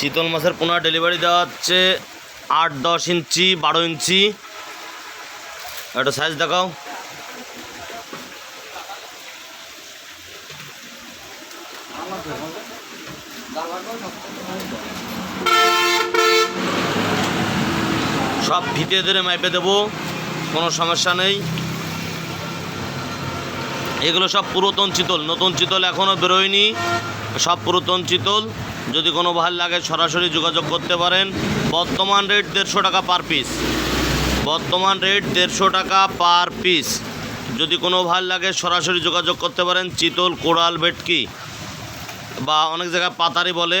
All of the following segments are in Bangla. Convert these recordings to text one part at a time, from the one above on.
চিতল মাছের পোনা ডেলিভারি দেওয়া হচ্ছে আট, দশ ইঞ্চি, বারো ইঞ্চি। একটা সাইজ দেখাও। সব ভিতে ধরে মাইপে দেবো, কোনো সমস্যা নেই। এগুলো সব পুরাতন চিতল, নতুন চিতল এখনও বেরোয়নি। সব পুরাতন চিতল। যদি কোনো ভালো লাগে সরাসরি যোগাযোগ করতে পারেন। বর্তমান রেট দেড়শো টাকা পার পিস বর্তমান রেট দেড়শো টাকা পার পিস যদি কোনো ভালো লাগে সরাসরি যোগাযোগ করতে পারেন, চিতল কোড়াল ভেটকি বা অনেক জায়গায় পাতারি বলে।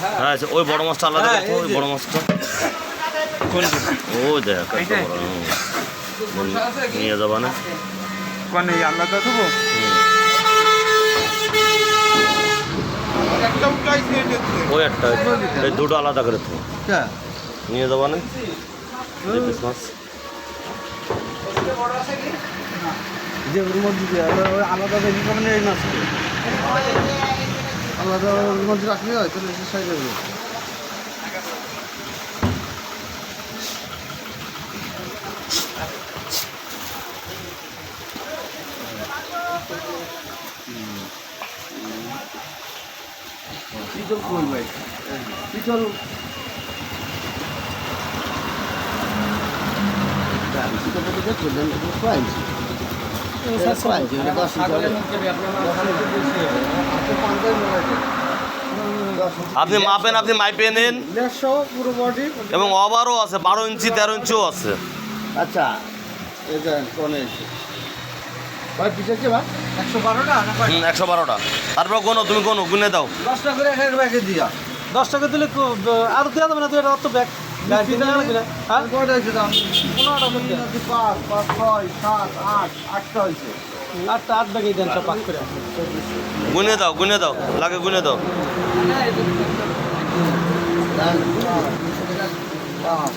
হ্যাঁ আচ্ছা, ওই বড় মাছটা আলাদা হ্যাঁ, ওই যে। বড় মাছটা। ও দেখ। নিয়ে যাবা না? আলাদা দেবো ওই একটা এই দুটো আলাদা করে তো হ্যাঁ। নিয়ে যাবা না? যে মাছ। যে ওর মধ্যে আলাদা দেখি কেমন এই মাছ ওর মধ্যে রাখলে হয় তাহলে সাইডে পিতল কই ভাই পিতল আপনি মাপেন আপনি মাইপে নেন। দেড়শো এবং ওভারও আছে বারো ইঞ্চি তেরো ইঞ্চিও আছে। আচ্ছা একশো বারোটা তারপর কোনো তুমি কোনো গুনে দাও। দশটা করে এক ব্যাগে দিয়া দশ টাকা দিলে আরও দেওয়া যাবে না তুই এটা অত ব্যাগ ব্যাগ কয়টা হয়েছে দাম পনেরো টাকা দিয়ে তিন, পাঁচ পাঁচ ছয় সাত আট আটটা হয়েছে আটটা আট ব্যাগই দেন সব পাক করে গুনে দাও গুনে দাও লাগে গুনে দাও। পাঁচ